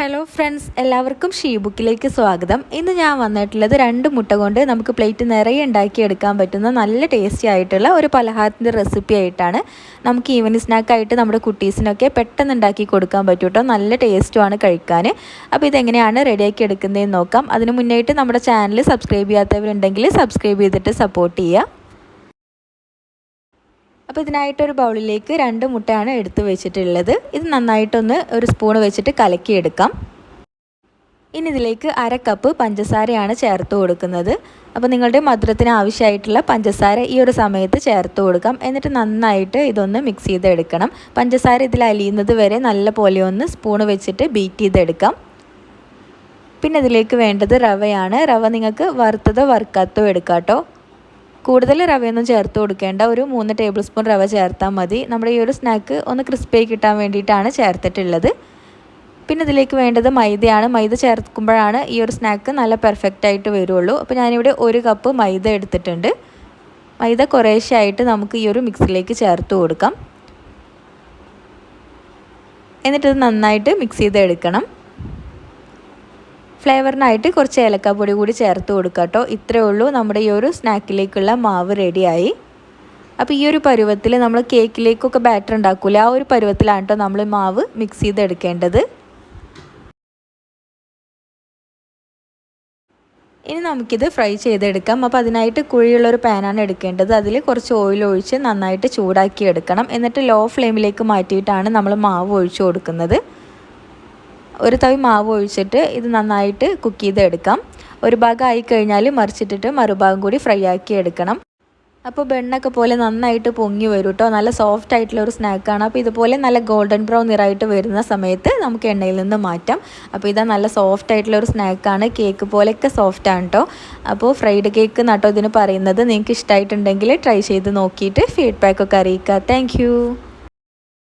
Hello friends എല്ലാവർക്കും she ബുക്കിലേക്ക് സ്വാഗതം. ഇന്ന് ഞാൻ വന്നിട്ടുള്ളത് രണ്ട് മുട്ട കൊണ്ട് നമുക്ക് പ്ലേറ്റ് നിറയെ ഉണ്ടാക്കി എടുക്കാൻ പറ്റുന്ന നല്ല ടേസ്റ്റി ആയിട്ടുള്ള ഒരു പലഹാരത്തിന്റെ റെസിപ്പി ആയിട്ടാണ് നമുക്ക് ഈവനിങ് സ്നാക്കായിട്ട് നമ്മുടെ കുട്ടീസിനൊക്കെ പെട്ടെന്ന് ഉണ്ടാക്കി കൊടുക്കാൻ പറ്റും കേട്ടോ നല്ല ടേസ്റ്റുമാണ് കഴിക്കാൻ. അപ്പോൾ ഇതെങ്ങനെയാണ് റെഡിയാക്കി എടുക്കുന്നതെന്ന് നോക്കാം. അതിന് മുന്നേയിട്ട് നമ്മുടെ ചാനൽ സബ്സ്ക്രൈബ് ചെയ്യാത്തവരുണ്ടെങ്കിൽ സബ്സ്ക്രൈബ് ചെയ്തിട്ട് സപ്പോർട്ട് ചെയ്യുക. അപ്പോൾ ഇതിനായിട്ടൊരു ബൗളിലേക്ക് രണ്ട് മുട്ടയാണ് എടുത്ത് വെച്ചിട്ടുള്ളത്. ഇത് നന്നായിട്ടൊന്ന് ഒരു സ്പൂൺ വെച്ചിട്ട് കലക്കിയെടുക്കാം. ഇനി ഇതിലേക്ക് അര കപ്പ് പഞ്ചസാരയാണ് ചേർത്ത് കൊടുക്കുന്നത്. അപ്പോൾ നിങ്ങളുടെ മധുരത്തിന് ആവശ്യമായിട്ടുള്ള പഞ്ചസാര ഈ ഒരു സമയത്ത് ചേർത്ത് കൊടുക്കാം. എന്നിട്ട് നന്നായിട്ട് ഇതൊന്ന് മിക്സ് ചെയ്തെടുക്കണം. പഞ്ചസാര ഇതിൽ അലിയുന്നത് വരെ നല്ല പോലെ ഒന്ന് സ്പൂൺ വെച്ചിട്ട് ബീറ്റ് ചെയ്തെടുക്കാം. പിന്നെ ഇതിലേക്ക് വേണ്ടത് റവയാണ്. റവ നിങ്ങൾക്ക് വറുത്തതോ വറുക്കാത്തോ എടുക്കാം കേട്ടോ. കൂടുതൽ റവയൊന്നും ചേർത്ത് കൊടുക്കേണ്ട. ഒരു മൂന്ന് ടേബിൾ സ്പൂൺ റവ ചേർത്താൽ മതി. നമ്മുടെ ഈ ഒരു സ്നാക്ക് ഒന്ന് ക്രിസ്പിയായി കിട്ടാൻ വേണ്ടിയിട്ടാണ് ചേർത്തിട്ടുള്ളത്. പിന്നെ ഇതിലേക്ക് വേണ്ടത് മൈദയാണ്. മൈദ ചേർക്കുമ്പോഴാണ് ഈ ഒരു സ്നാക്ക് നല്ല പെർഫെക്റ്റ് ആയിട്ട് വരുള്ളൂ. അപ്പോൾ ഞാനിവിടെ ഒരു കപ്പ് മൈദ എടുത്തിട്ടുണ്ട്. മൈദ കുറേശ്ശായിട്ട് നമുക്ക് ഈ ഒരു മിക്സിലേക്ക് ചേർത്ത് കൊടുക്കാം. എന്നിട്ടത് നന്നായിട്ട് മിക്സ് ചെയ്തെടുക്കണം. ഫ്ലേവറിനായിട്ട് കുറച്ച് ഏലക്കാപ്പൊടി കൂടി ചേർത്ത് കൊടുക്കുക കേട്ടോ. ഇത്രയേ ഉള്ളൂ. നമ്മുടെ ഈ ഒരു സ്നാക്കിലേക്കുള്ള മാവ് റെഡിയായി. അപ്പോൾ ഈ ഒരു പരുവത്തിൽ നമ്മൾ കേക്കിലേക്കൊക്കെ ബാറ്റർ ഉണ്ടാക്കില്ല ആ ഒരു പരുവത്തിലാണ് നമ്മൾ മാവ് മിക്സ് ചെയ്തെടുക്കേണ്ടത്. ഇനി നമുക്കിത് ഫ്രൈ ചെയ്തെടുക്കാം. അപ്പോൾ അതിനായിട്ട് കുഴിയുള്ളൊരു പാനാണ് എടുക്കേണ്ടത്. അതിൽ കുറച്ച് ഓയിൽ ഒഴിച്ച് നന്നായിട്ട് ചൂടാക്കി എടുക്കണം എന്നിട്ട് ലോ ഫ്ലെയിമിലേക്ക് മാറ്റിയിട്ടാണ് നമ്മൾ മാവ് ഒഴിച്ചു കൊടുക്കുന്നത്. ഒരു തവി മാവ് ഒഴിച്ചിട്ട് ഇത് നന്നായിട്ട് കുക്ക് ചെയ്തെടുക്കാം. ഒരു ഭാഗം ആയി കഴിഞ്ഞാൽ മറിച്ചിട്ടിട്ട് മറുഭാഗം കൂടി ഫ്രൈ ആക്കി എടുക്കണം. അപ്പോൾ ബെണ്ണൊക്കെ പോലെ നന്നായിട്ട് പൊങ്ങി വരും കേട്ടോ നല്ല സോഫ്റ്റ് ആയിട്ടുള്ള ഒരു സ്നാക്കാണ് അപ്പോൾ ഇതുപോലെ നല്ല ഗോൾഡൻ ബ്രൗൺ നിറായിട്ട് വരുന്ന സമയത്ത് നമുക്ക് എണ്ണയിൽ നിന്ന് മാറ്റാം. അപ്പോൾ ഇതാ നല്ല സോഫ്റ്റ് ആയിട്ടുള്ള ഒരു സ്നാക്കാണ് കേക്ക് പോലെയൊക്കെ സോഫ്റ്റ് ആണ് കേട്ടോ അപ്പോൾ ഫ്രൈഡ് കേക്ക് നട്ടോ ഇതിന് പറയുന്നത്. നിങ്ങൾക്ക് ഇഷ്ടമായിട്ടുണ്ടെങ്കിൽ ട്രൈ ചെയ്ത് നോക്കിയിട്ട് ഫീഡ്ബാക്കൊക്കെ അറിയിക്കുക. താങ്ക്